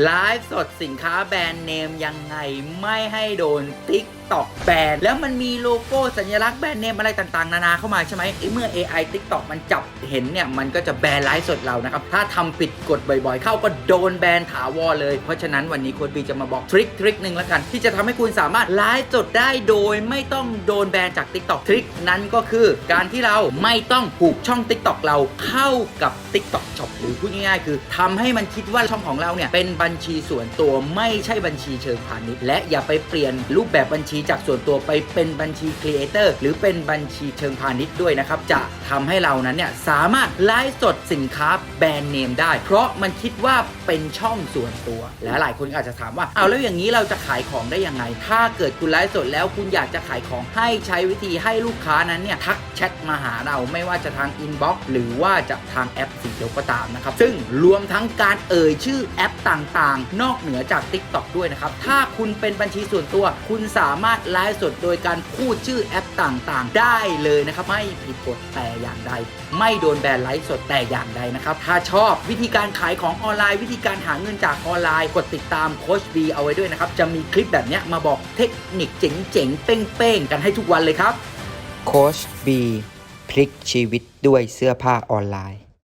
ไลฟ์สดสินค้าแบรนด์เนมยังไงไม่ให้โดนติ๊ก ตอกแบนแล้วมันมีโลโก้สัญลักษณ์แบรนด์เนมอะไรต่างๆ นานาเข้ามาใช่ไหมไอ้เมื่อ AI TikTok มันจับเห็นเนี่ยมันก็จะแบนไลฟ์สดเรานะครับถ้าทำผิดกฎบ่อยๆ เข้าก็โดนแบนถาวรเลย เพราะฉะนั้นวันนี้โค้ดบีจะมาบอกทริคทริคหนึ่งแล้วกัน ที่จะทำให้คุณสามารถไลฟ์สดได้โดยไม่ต้องโดนแบนจาก TikTok ทริคนั้นก็คือการที่เราไม่ต้องผูกช่อง TikTok เราเข้ากับ TikTok Shop หรือพูดง่ายๆ คือทำให้มันคิดว่าช่องของเราเนี่ยเป็นบัญชีส่วนตัวไม่ใช่บัญชีเชิงพาณิชย์และอย่าไปเปลี่ยนรูปแบบบัญชีจากส่วนตัวไปเป็นบัญชีครีเอเตอร์หรือเป็นบัญชีเชิงพาณิชย์ด้วยนะครับ จะทำให้เรานั้นเนี่ยสามารถไลฟ์สดสินค้าแบรนด์เนมได้ เพราะมันคิดว่าเป็นช่องส่วนตัว และหลายคนอาจจะถามว่าเอาแล้วอย่างนี้เราจะขายของได้ยังไง ถ้าเกิดคุณไลฟ์สดแล้วคุณอยากจะขายของให้ใช้วิธีให้ลูกค้านั้นเนี่ยทักแชทมาหาเราไม่ว่าจะทางอินบ็อกซ์หรือว่าจะทางแอปสีเขียวก็ตามนะครับ ซึ่งรวมทั้งการเอ่ยชื่อแอปต่างๆ นอกเหนือจาก TikTok ด้วยนะครับ ถ้าคุณเป็นบัญชีส่วนตัว คุณสามารถไลฟ์สดโดยการพูดชื่อแอปต่างๆ ได้เลยนะครับ ไม่ผิดกฎแต่อย่างใด ไม่โดนแบนไลฟ์สดแต่อย่างใดนะครับ ถ้าชอบวิธีการขายของออนไลน์ วิธีการหาเงินจากออนไลน์ กดติดตามโคชบีเอาไว้ด้วยนะครับ จะมีคลิปแบบนี้มาบอกเทคนิคเจ๋งๆ เป้งๆ กันให้ทุกวันเลยครับโคชบีพลิกชีวิตด้วยเสื้อผ้าออนไลน์